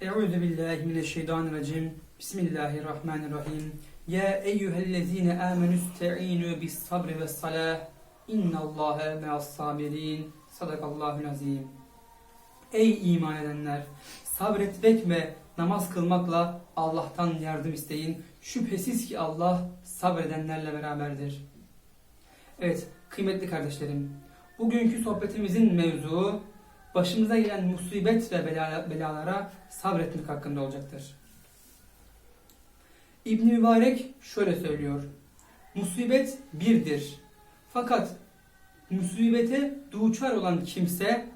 Euzu billahi mineşşeytanirracim. Bismillahirrahmanirrahim. Ya eyyühellezine amenu ista'inu bis sabri ve salah. İnnallâhe me'as sabirin. Sadakallahul azim. Ey iman edenler! Sabretmek ve namaz kılmakla Allah'tan yardım isteyin. Şüphesiz ki Allah sabredenlerle beraberdir. Evet, kıymetli kardeşlerim. Bugünkü sohbetimizin mevzuu başımıza gelen musibet ve bela- belalara sabretmek hakkında olacaktır. İbn Mübarek şöyle söylüyor. Musibet birdir. Fakat musibete duçar olan kimse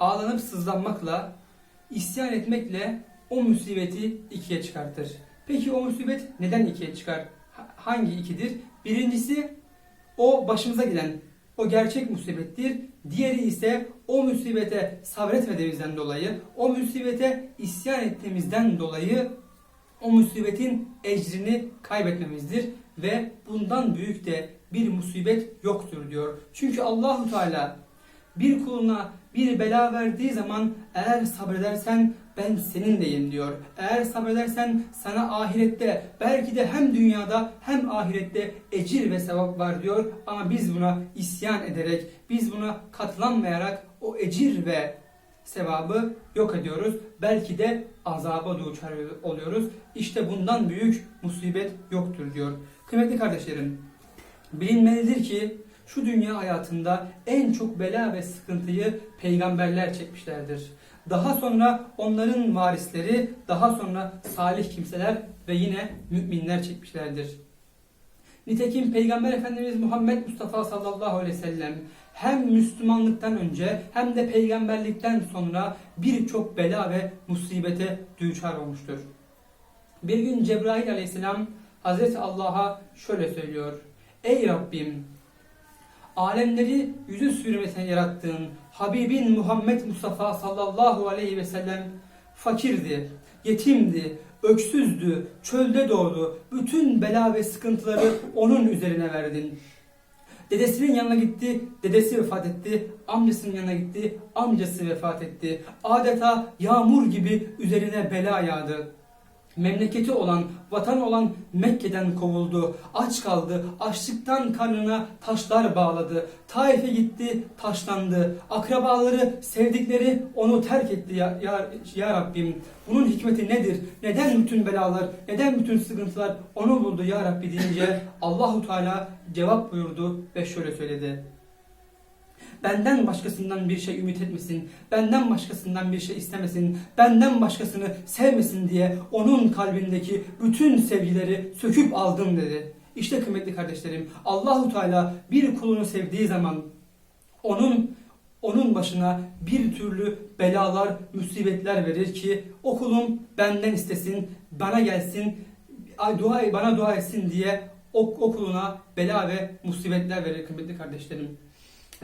ağlanıp sızlanmakla, isyan etmekle o musibeti ikiye çıkartır. Peki o musibet neden ikiye çıkar? Ha- Hangi ikidir? Birincisi o başımıza gelen o gerçek musibettir. Diğeri ise o musibete sabretmediğimizden dolayı, o musibete isyan ettiğimizden dolayı o musibetin ecrini kaybetmemizdir ve bundan büyük de bir musibet yoktur diyor. Çünkü Allahu Teala bir kuluna bir bela verdiği zaman eğer sabredersen ben seninleyim diyor. Eğer sabredersen sana ahirette belki de hem dünyada hem ahirette ecir ve sevap var diyor. Ama biz buna isyan ederek, biz buna katlanmayarak o ecir ve sevabı yok ediyoruz. Belki de azaba duçar oluyoruz. İşte bundan büyük musibet yoktur diyor. Kıymetli kardeşlerim, bilinmelidir ki şu dünya hayatında en çok bela ve sıkıntıyı peygamberler çekmişlerdir. Daha sonra onların varisleri, daha sonra salih kimseler ve yine müminler çekmişlerdir. Nitekim Peygamber Efendimiz Muhammed Mustafa sallallahu aleyhi ve sellem hem Müslümanlıktan önce hem de peygamberlikten sonra birçok bela ve musibete düçar olmuştur. Bir gün Cebrail aleyhisselam Hazreti Allah'a şöyle söylüyor. Ey Rabbim! Alemleri yüzü sürmesine yarattığın Habibin Muhammed Mustafa sallallahu aleyhi ve sellem fakirdi, yetimdi, öksüzdü, çölde doğdu. Bütün bela ve sıkıntıları onun üzerine verdin. Dedesinin yanına gitti, dedesi vefat etti. Amcasının yanına gitti, amcası vefat etti. Adeta yağmur gibi üzerine bela yağdı. Memleketi olan, vatan olan Mekke'den kovuldu. Aç kaldı. Açlıktan karnına taşlar bağladı. Taif'e gitti, taşlandı. Akrabaları, sevdikleri onu terk etti ya, ya, ya Rabbim. Bunun hikmeti nedir? Neden bütün belalar, neden bütün sıkıntılar onu buldu ya Rabbi deyince Allahu Teala cevap buyurdu ve şöyle söyledi. Benden başkasından bir şey ümit etmesin, benden başkasından bir şey istemesin, benden başkasını sevmesin diye onun kalbindeki bütün sevgileri söküp aldım dedi. İşte kıymetli kardeşlerim, Allahu Teala bir kulunu sevdiği zaman onun onun başına bir türlü belalar, musibetler verir ki o kulum benden istesin, bana gelsin, dua bana dua etsin diye o, o kuluna bela ve musibetler verir kıymetli kardeşlerim.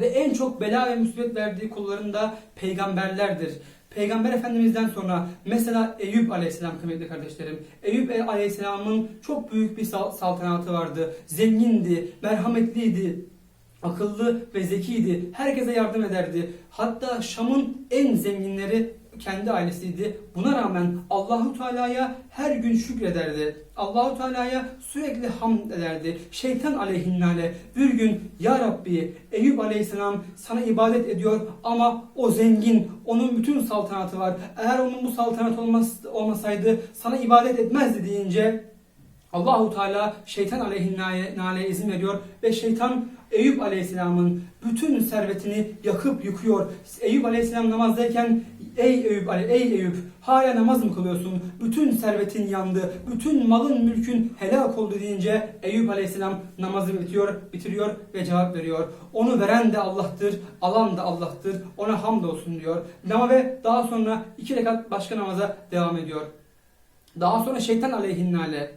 Ve en çok bela ve musibet verdiği kulların da peygamberlerdir. Peygamber Efendimiz'den sonra mesela Eyüp Aleyhisselam kıymetli kardeşlerim. Eyüp Aleyhisselam'ın çok büyük bir sal- saltanatı vardı. Zengindi, merhametliydi, akıllı ve zekiydi. Herkese yardım ederdi. Hatta Şam'ın en zenginleri kendi ailesiydi. Buna rağmen Allahu Teala'ya her gün şükrederdi. Allahu Teala'ya sürekli hamd ederdi. Şeytan aleyhinnale bir gün ya Rabbi Eyüp Aleyhisselam sana ibadet ediyor ama o zengin, onun bütün saltanatı var. Eğer onun bu saltanat olmaz, olmasaydı sana ibadet etmezdi deyince Allahu Teala şeytan aleyhinnale izin veriyor ve şeytan Eyüp Aleyhisselam'ın bütün servetini yakıp yıkıyor. Eyüp Aleyhisselam namazdayken ey Eyüp Ale- ey Eyüp hala namaz mı kılıyorsun? Bütün servetin yandı. Bütün malın mülkün helak oldu deyince Eyüp Aleyhisselam namazı bitiyor, bitiriyor ve cevap veriyor. Onu veren de Allah'tır, alan da Allah'tır. Ona hamd olsun diyor. Nama ve daha sonra iki rekat başka namaza devam ediyor. Daha sonra şeytan aleyhinnale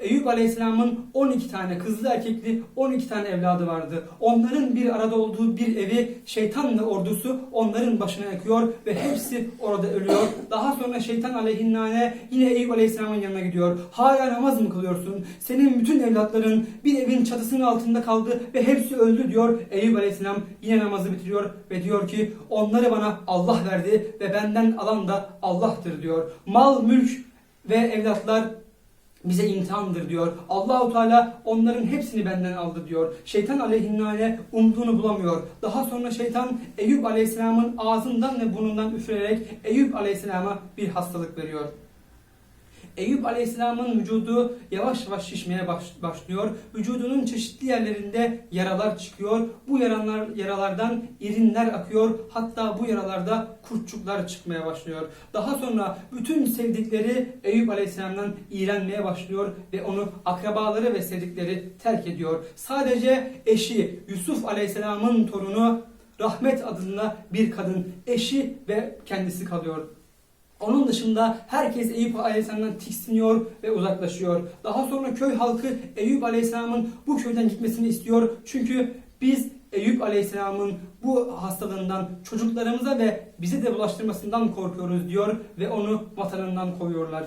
Eyüp Aleyhisselam'ın 12 tane kızlı erkekli 12 tane evladı vardı. Onların bir arada olduğu bir evi şeytanla ordusu onların başına yakıyor ve hepsi orada ölüyor. Daha sonra şeytan aleyhinnane yine Eyüp Aleyhisselam'ın yanına gidiyor. Hala namaz mı kılıyorsun? Senin bütün evlatların bir evin çatısının altında kaldı ve hepsi öldü diyor. Eyüp Aleyhisselam yine namazı bitiriyor ve diyor ki onları bana Allah verdi ve benden alan da Allah'tır diyor. Mal, mülk ve evlatlar bize imtihandır diyor. Allahu Teala onların hepsini benden aldı diyor. Şeytan aleyhinnale umduğunu bulamıyor. Daha sonra şeytan Eyüp aleyhisselamın ağzından ve burnundan üfürerek Eyüp aleyhisselama bir hastalık veriyor. Eyüp Aleyhisselam'ın vücudu yavaş yavaş şişmeye baş- başlıyor. Vücudunun çeşitli yerlerinde yaralar çıkıyor. Bu yaralar, yaralardan irinler akıyor. Hatta bu yaralarda kurtçuklar çıkmaya başlıyor. Daha sonra bütün sevdikleri Eyüp Aleyhisselam'dan iğrenmeye başlıyor ve onu akrabaları ve sevdikleri terk ediyor. Sadece eşi Yusuf Aleyhisselam'ın torunu Rahmet adında bir kadın eşi ve kendisi kalıyor. Onun dışında herkes Eyüp Aleyhisselam'dan tiksiniyor ve uzaklaşıyor. Daha sonra köy halkı Eyüp Aleyhisselam'ın bu köyden gitmesini istiyor. Çünkü biz Eyüp Aleyhisselam'ın bu hastalığından çocuklarımıza ve bize de bulaştırmasından korkuyoruz diyor ve onu vatanından kovuyorlar.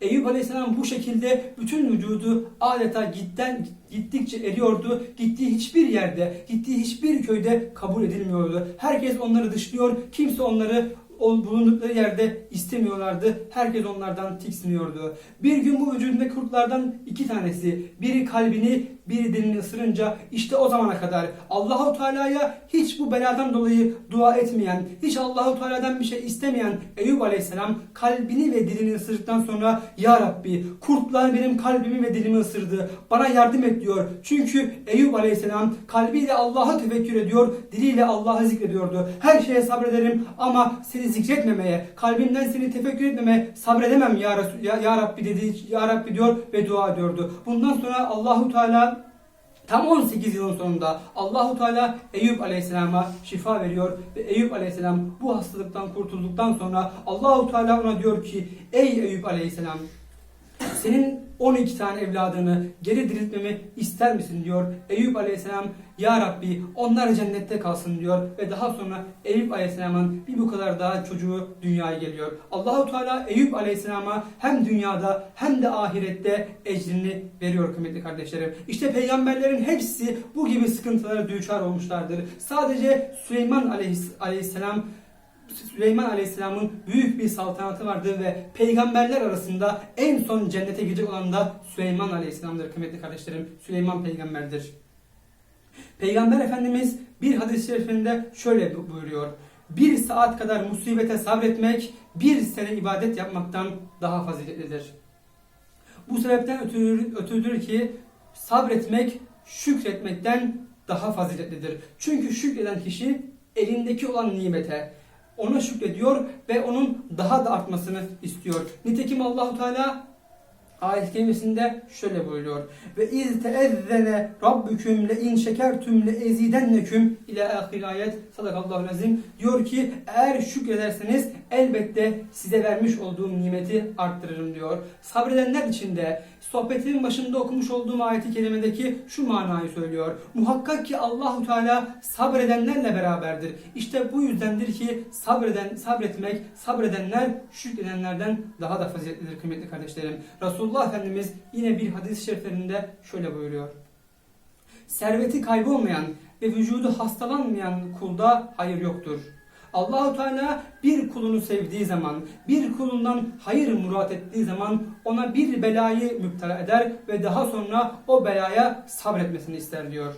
Eyüp Aleyhisselam bu şekilde bütün vücudu adeta gitten, gittikçe eriyordu. Gittiği hiçbir yerde, gittiği hiçbir köyde kabul edilmiyordu. Herkes onları dışlıyor. Kimse onları bulundukları yerde istemiyorlardı. Herkes onlardan tiksiniyordu. Bir gün bu vücudundaki kurtlardan iki tanesi biri kalbini biri dilini ısırınca işte o zamana kadar Allahu Teala'ya hiç bu beladan dolayı dua etmeyen, hiç Allahu Teala'dan bir şey istemeyen Eyüp Aleyhisselam kalbini ve dilini ısırdıktan sonra Ya Rabbi kurtlar benim kalbimi ve dilimi ısırdı. Bana yardım et diyor. Çünkü Eyüp Aleyhisselam kalbiyle Allah'ı tefekkür ediyor, diliyle Allah'ı zikrediyordu. Her şeye sabrederim ama seni zikretmemeye, kalbimden seni tefekkür etmemeye sabredemem ya, Resul, ya, ya Rabbi dedi, Ya Rabbi diyor ve dua ediyordu. Bundan sonra Allahu Teala Tam 18 yılın sonunda Allahu Teala Eyüp Aleyhisselam'a şifa veriyor ve Eyüp Aleyhisselam bu hastalıktan kurtulduktan sonra Allahu Teala ona diyor ki ey Eyüp Aleyhisselam senin 12 tane evladını geri diriltmemi ister misin diyor. Eyüp Aleyhisselam ya Rabbi onlar cennette kalsın diyor ve daha sonra Eyüp Aleyhisselam'ın bir bu kadar daha çocuğu dünyaya geliyor. Allahu Teala Eyüp Aleyhisselam'a hem dünyada hem de ahirette ecrini veriyor kıymetli kardeşlerim. İşte peygamberlerin hepsi bu gibi sıkıntılara düçar olmuşlardır. Sadece Süleyman Aleyhis- Aleyhisselam Süleyman Aleyhisselam'ın büyük bir saltanatı vardı ve peygamberler arasında en son cennete girecek olan da Süleyman Aleyhisselam'dır kıymetli kardeşlerim. Süleyman peygamberdir. Peygamber Efendimiz bir hadis-i şerifinde şöyle bu- buyuruyor. Bir saat kadar musibete sabretmek bir sene ibadet yapmaktan daha faziletlidir. Bu sebepten ötürü, ötürüdür ki sabretmek şükretmekten daha faziletlidir. Çünkü şükreden kişi elindeki olan nimete ona şükrediyor ve onun daha da artmasını istiyor. Nitekim Allahu Teala ayet kelimesinde şöyle buyuruyor. Ve iz teezzene rabbüküm le in şekertüm le ezidenneküm ile ahir ayet sadakallahu azim diyor ki eğer şükrederseniz elbette size vermiş olduğum nimeti arttırırım diyor. Sabredenler için de sohbetimin başında okumuş olduğum ayeti kerimedeki şu manayı söylüyor. Muhakkak ki Allahu Teala sabredenlerle beraberdir. İşte bu yüzdendir ki sabreden sabretmek, sabredenler şükredenlerden daha da faziletlidir kıymetli kardeşlerim. Resulullah Efendimiz yine bir hadis-i şeriflerinde şöyle buyuruyor. Serveti kaybolmayan ve vücudu hastalanmayan kulda hayır yoktur. Allahu Teala bir kulunu sevdiği zaman, bir kulundan hayır murat ettiği zaman ona bir belayı müptela eder ve daha sonra o belaya sabretmesini ister diyor.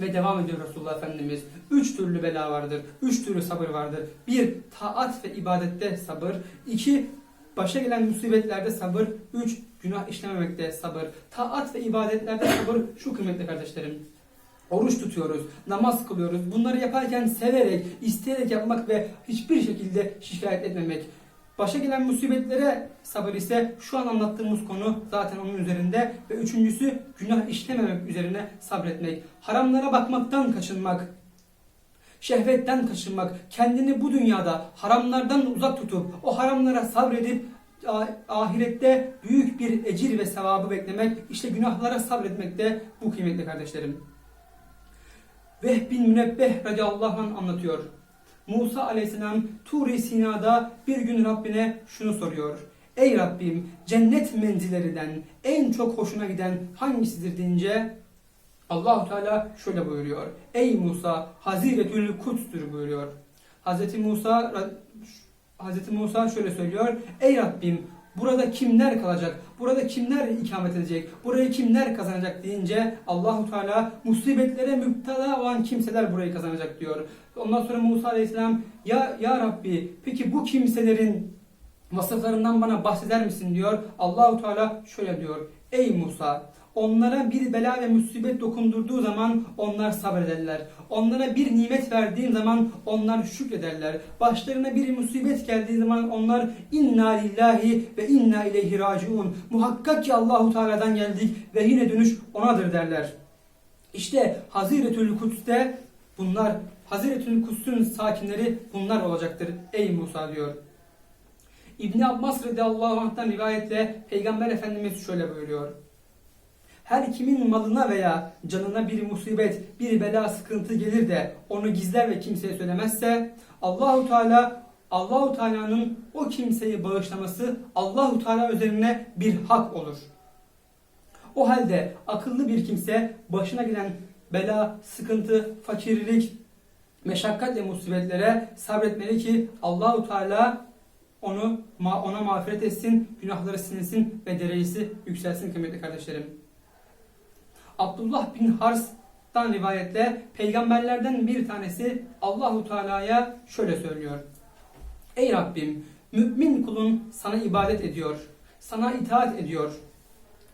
Ve devam ediyor Resulullah Efendimiz. Üç türlü bela vardır. Üç türlü sabır vardır. Bir, taat ve ibadette sabır. İki, başa gelen musibetlerde sabır. Üç, günah işlememekte sabır. Taat ve ibadetlerde sabır şu kıymetli kardeşlerim. Oruç tutuyoruz, namaz kılıyoruz. Bunları yaparken severek, isteyerek yapmak ve hiçbir şekilde şikayet etmemek. Başa gelen musibetlere sabır ise şu an anlattığımız konu zaten onun üzerinde ve üçüncüsü günah işlememek üzerine sabretmek. Haramlara bakmaktan kaçınmak, şehvetten kaçınmak, kendini bu dünyada haramlardan uzak tutup o haramlara sabredip ah- ahirette büyük bir ecir ve sevabı beklemek, işte günahlara sabretmek de bu kıymetli kardeşlerim. Vehb bin Münebbeh radıyallahu anh anlatıyor. Musa aleyhisselam Tur-i Sina'da bir gün Rabbine şunu soruyor. Ey Rabbim cennet menzillerinden en çok hoşuna giden hangisidir deyince Allahu Teala şöyle buyuruyor. Ey Musa Haziretül Kuds'tür buyuruyor. Hazreti Musa Hazreti Musa şöyle söylüyor. Ey Rabbim burada kimler kalacak? Burada kimler ikamet edecek? Burayı kimler kazanacak deyince Allahu Teala musibetlere müptela olan kimseler burayı kazanacak diyor. Ondan sonra Musa Aleyhisselam ya ya Rabbi peki bu kimselerin vasıflarından bana bahseder misin diyor. Allahu Teala şöyle diyor. Ey Musa onlara bir bela ve musibet dokundurduğu zaman onlar sabrederler. Onlara bir nimet verdiğin zaman onlar şükrederler. Başlarına bir musibet geldiği zaman onlar inna lillahi ve inna ileyhi raciun. Muhakkak ki Allahu Teala'dan geldik ve yine dönüş onadır derler. İşte Haziretül Kuds'te bunlar Haziretül Kuds'un sakinleri bunlar olacaktır ey Musa diyor. İbni Abbas radıyallahu anh'tan rivayetle Peygamber Efendimiz şöyle buyuruyor. Her kimin malına veya canına bir musibet, bir bela sıkıntı gelir de onu gizler ve kimseye söylemezse Allahu Teala Allahu Teala'nın o kimseyi bağışlaması Allahu Teala üzerine bir hak olur. O halde akıllı bir kimse başına gelen bela, sıkıntı, fakirlik, meşakkat ve musibetlere sabretmeli ki Allahu Teala onu ona mağfiret etsin, günahları silinsin ve derecesi yükselsin kıymetli kardeşlerim. Abdullah bin Hars'tan rivayetle peygamberlerden bir tanesi Allahu Teala'ya şöyle söylüyor. Ey Rabbim, mümin kulun sana ibadet ediyor, sana itaat ediyor,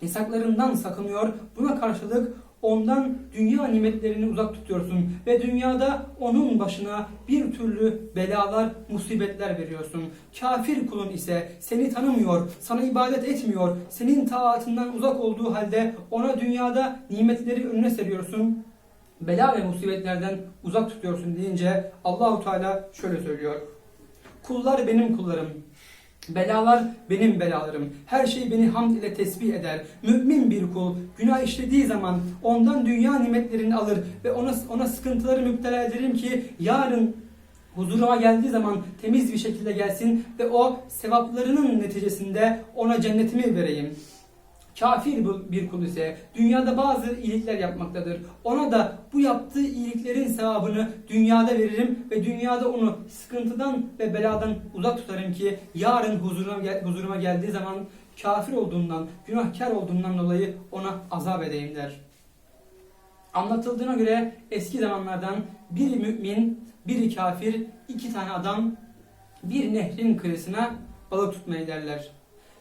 yasaklarından sakınıyor. Buna karşılık ondan dünya nimetlerini uzak tutuyorsun ve dünyada onun başına bir türlü belalar, musibetler veriyorsun. Kafir kulun ise seni tanımıyor, sana ibadet etmiyor, senin taatından uzak olduğu halde ona dünyada nimetleri önüne seriyorsun. Bela ve musibetlerden uzak tutuyorsun deyince Allahu Teala şöyle söylüyor. Kullar benim kullarım. Belalar benim belalarım. Her şey beni hamd ile tesbih eder. Mümin bir kul günah işlediği zaman ondan dünya nimetlerini alır ve ona ona sıkıntıları müptela ederim ki yarın huzuruma geldiği zaman temiz bir şekilde gelsin ve o sevaplarının neticesinde ona cennetimi vereyim. Kafir bir kul ise dünyada bazı iyilikler yapmaktadır. Ona da bu yaptığı iyiliklerin sevabını dünyada veririm ve dünyada onu sıkıntıdan ve beladan uzak tutarım ki yarın huzuruma, gel huzuruma geldiği zaman kafir olduğundan, günahkar olduğundan dolayı ona azap edeyim der. Anlatıldığına göre eski zamanlardan biri mümin, biri kafir, iki tane adam bir nehrin kıyısına balık tutmaya derler.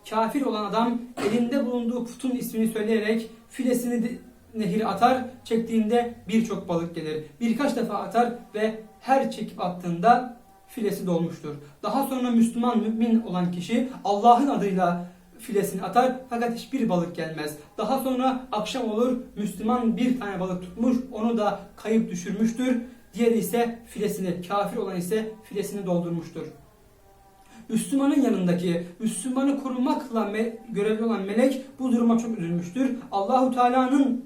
Kafir olan adam elinde bulunduğu putun ismini söyleyerek filesini de, nehire atar. Çektiğinde birçok balık gelir. Birkaç defa atar ve her çekip attığında filesi dolmuştur. Daha sonra Müslüman mümin olan kişi Allah'ın adıyla filesini atar fakat hiçbir balık gelmez. Daha sonra akşam olur Müslüman bir tane balık tutmuş onu da kayıp düşürmüştür. Diğeri ise filesini, kafir olan ise filesini doldurmuştur. Müslümanın yanındaki Müslümanı korumakla görevli olan melek bu duruma çok üzülmüştür. Allahu Teala'nın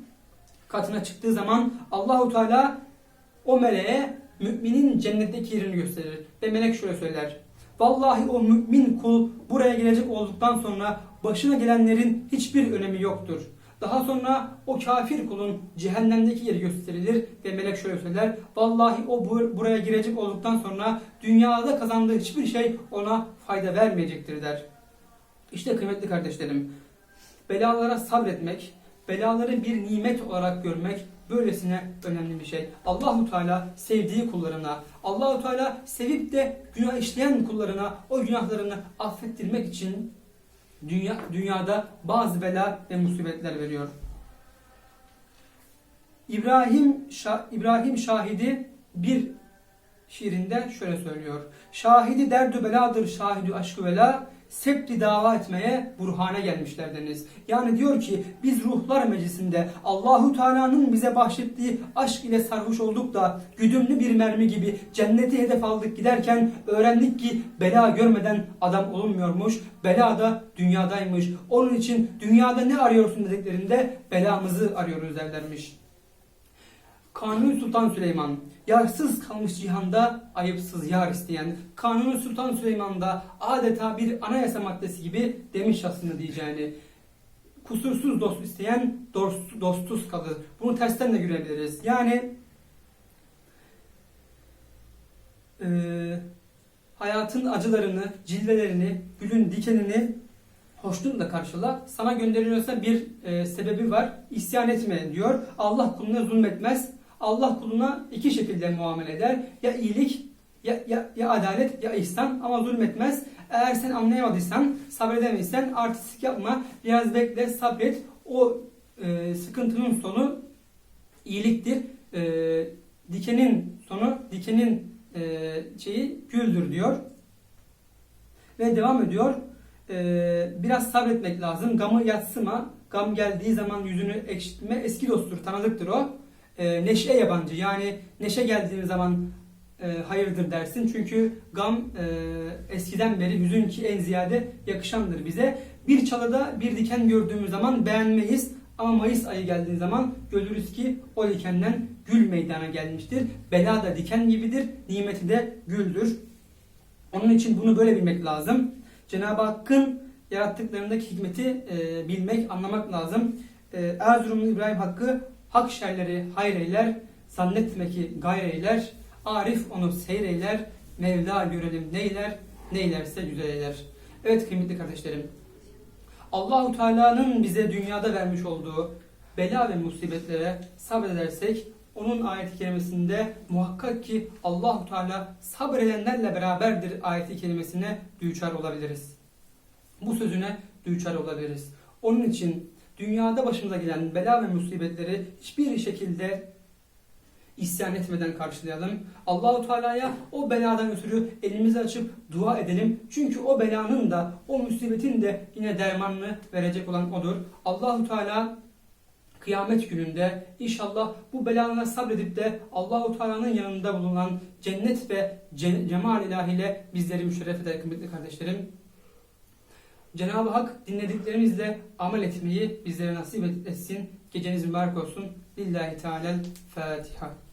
katına çıktığı zaman Allahu Teala o meleğe müminin cennetteki yerini gösterir. Ve melek şöyle söyler. Vallahi o mümin kul buraya gelecek olduktan sonra başına gelenlerin hiçbir önemi yoktur. Daha sonra o kafir kulun cehennemdeki yeri gösterilir ve melek şöyle söyler. Vallahi o buraya girecek olduktan sonra dünyada kazandığı hiçbir şey ona fayda vermeyecektir der. İşte kıymetli kardeşlerim, belalara sabretmek, belaları bir nimet olarak görmek böylesine önemli bir şey. Allahu Teala sevdiği kullarına, Allahu Teala sevip de günah işleyen kullarına o günahlarını affettirmek için dünya, dünyada bazı bela ve musibetler veriyor. İbrahim Şah, İbrahim şahidi bir şiirinde şöyle söylüyor. Şahidi derdü beladır şahidi aşkı vela septi dava etmeye burhane gelmişler deniz. Yani diyor ki biz ruhlar meclisinde Allahu Teala'nın bize bahşettiği aşk ile sarhoş olduk da güdümlü bir mermi gibi cenneti hedef aldık giderken öğrendik ki bela görmeden adam olunmuyormuş. Bela da dünyadaymış. Onun için dünyada ne arıyorsun dediklerinde belamızı arıyoruz derlermiş. Kanuni Sultan Süleyman Yarsız kalmış cihanda ayıpsız yar isteyen Kanuni Sultan Süleyman'da adeta bir anayasa maddesi gibi demiş aslında diyeceğini kusursuz dost isteyen dost, dostsuz kalır. Bunu tersten de görebiliriz. Yani eee, hayatın acılarını, cilvelerini, gülün dikenini hoşnutla karşıla. Sana gönderiliyorsa bir e, sebebi var. İsyan etme diyor. Allah kuluna zulmetmez. Allah kuluna iki şekilde muamele eder. Ya iyilik ya, ya, ya adalet ya ihsan ama zulmetmez. Eğer sen anlayamadıysan, sabredemeysen artistik yapma. Biraz bekle, sabret. O e, sıkıntının sonu iyiliktir. E, dikenin sonu, dikenin e, şeyi güldür diyor. Ve devam ediyor. Ee, biraz sabretmek lazım. Gamı yatsıma. Gam geldiği zaman yüzünü ekşitme. Eski dosttur, tanıdıktır o. Ee, neşe yabancı. Yani neşe geldiği zaman e, hayırdır dersin. Çünkü gam e, eskiden beri hüzün ki en ziyade yakışandır bize. Bir çalıda bir diken gördüğümüz zaman beğenmeyiz. Ama Mayıs ayı geldiği zaman görürüz ki o dikenden gül meydana gelmiştir. Bela da diken gibidir, nimeti de güldür. Onun için bunu böyle bilmek lazım. Cenab-ı Hakk'ın yarattıklarındaki hikmeti e, bilmek, anlamak lazım. E, Erzurumlu İbrahim Hakkı hak şerleri hayreyler, zannetme ki gayreyler, Arif onu seyreyler, Mevla görelim neyler, neylerse güzel. Evet kıymetli kardeşlerim, Allahu Teala'nın bize dünyada vermiş olduğu bela ve musibetlere sabredersek onun ayet-i kerimesinde muhakkak ki Allahu Teala sabredenlerle beraberdir ayet-i kerimesine düçar olabiliriz. Bu sözüne düçar olabiliriz. Onun için dünyada başımıza gelen bela ve musibetleri hiçbir şekilde isyan etmeden karşılayalım. Allahu Teala'ya o beladan ötürü elimizi açıp dua edelim. Çünkü o belanın da o musibetin de yine dermanını verecek olan odur. Allahu Teala kıyamet gününde inşallah bu belalarına sabredip de Allahu Teala'nın yanında bulunan cennet ve ce- cemal ilahiyle bizleri müşerref eder kıymetli kardeşlerim. Cenab-ı Hak dinlediklerimizle amel etmeyi bizlere nasip etsin. Geceniz mübarek olsun. Lillahi Teala Fatiha.